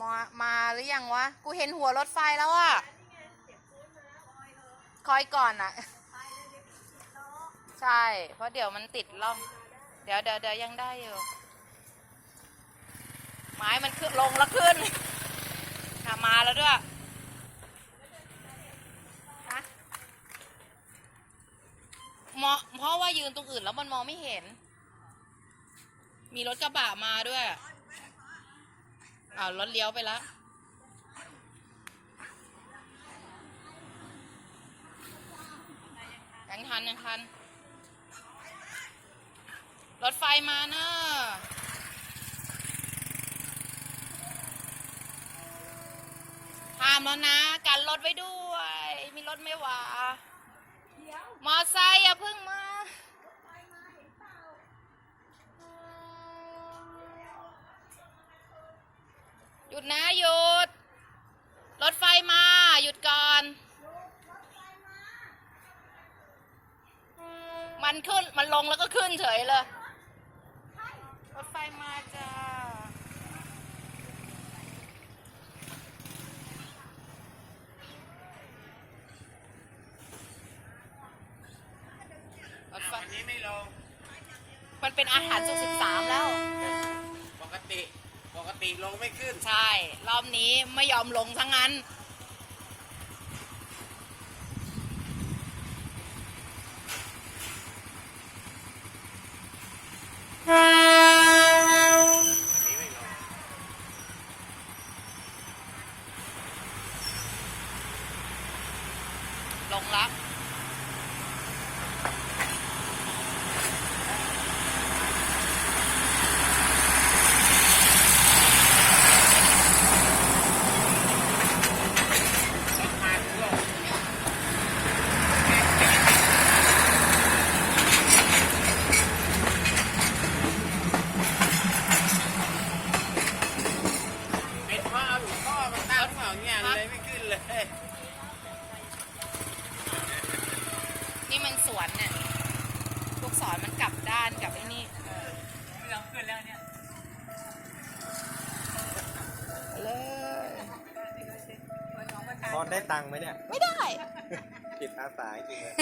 มามาหรือยังวะ กูเห็นหัวรถไฟแล้วอะคอยก่อนอะใช่ เพราะเดี๋ยวมันติดล่อง เดี๋ยวเดี๋ยวเดี๋ยวยังได้อยู่ ไม้มันขึ้นลงแล้วขึ้นอะมาแล้วด้วยฮะมองเพราะว่ายืนตรงอื่นแล้วมันมองไม่เห็น มีรถกระบะมาด้วย อ้าวรถเลี้ยวไปแล้วยังทันยังทัน รถไฟมาเนอะห้ามแล้วนะ กันรถไว้ด้วย มีรถไม่หวามอไซค์อย่าเพิ่งมา ยุดนะหยุด รถไฟมา หยุดก่อน มันขึ้น มันลงแล้วก็ขึ้นเฉยเลย รถไฟมาจ้ารถไฟวันนี้ไม่ลง มันเป็นอาหารสุกสิบสามแล้ว ปกติ ปกติลงไม่ขึ้น ใช่ รอบนี้ไม่ยอมลงทั้งนั้นวันนี้ไม่ลงลงแล้ว มาถึงลง เป็นเพราะเอาหลวงพ่อ มาตั้งเปล่าเนี่ยเลยไม่ขึ้นเลย นี่มันสวนเนี่ยลูกศรมันกลับด้านกับไอ้นี่ไม่ลงขึ้นแล้วเนี่ยเลยทอนได้ตังค์ไหมเนี่ย ไม่ได้ผิดอาสาจริงเลย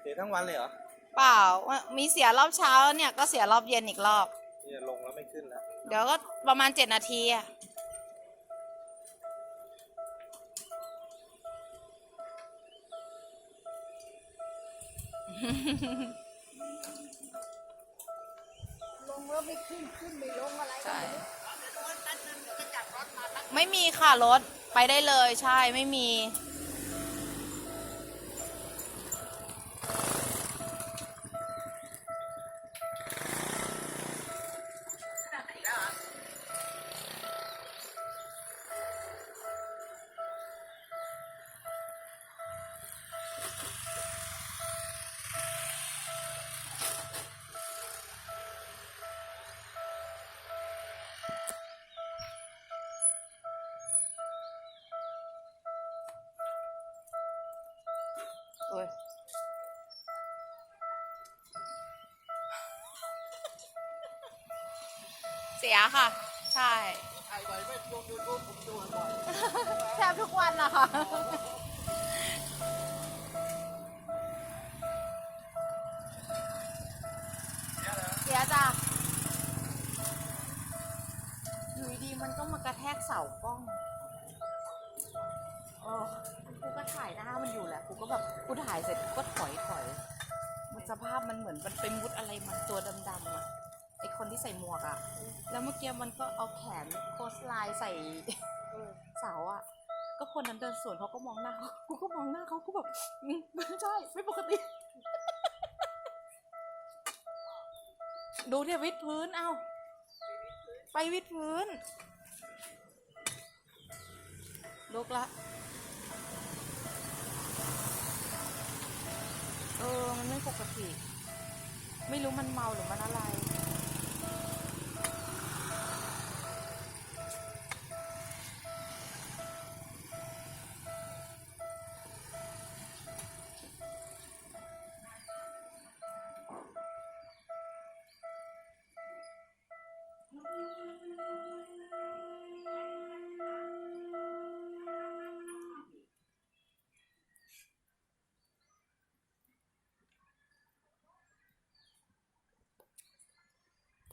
เสียทั้งวันเลยเหรอ เปล่าว่ามีเสียรอบเช้าเนี่ยก็เสียรอบเย็นอีกรอบเนี่ยลงแล้วไม่ขึ้นแล้ว เดี๋ยวก็ประมาณเจ็ดนาทีอะลงแล้วไม่ขึ้นขึ้นไม่ลงอะไรใช่ไม่มีค่ะรถไปได้เลยใช่ไม่มี โอ้ยเสียค่ะ ใช่แทบทุกวันนะคะเสียจ้ะอยู่ดีๆมันก็มากระแทกเสากล้องโอ้ กูก็แบบกูถ่ายเสร็จกูก็ถอยถอยมันสภาพมันเหมือนมันเป็นมุดอะไรมันตัวดำๆอะไอคนที่ใส่หมวกอะ แล้วเมื่อกี้มันก็เอาแขนโคสไลน์ใส่เสาอะ ก็คนนั้นเดินสวนเขาก็มองหน้าเขากูก็มองหน้าเขากูแบบอืมไม่ใช่ไม่ปกติ ดูเทวิตพื้นเอ้าไปวิดพื้นลุกละ ปกติ ไม่รู้มันเมาหรือมันอะไร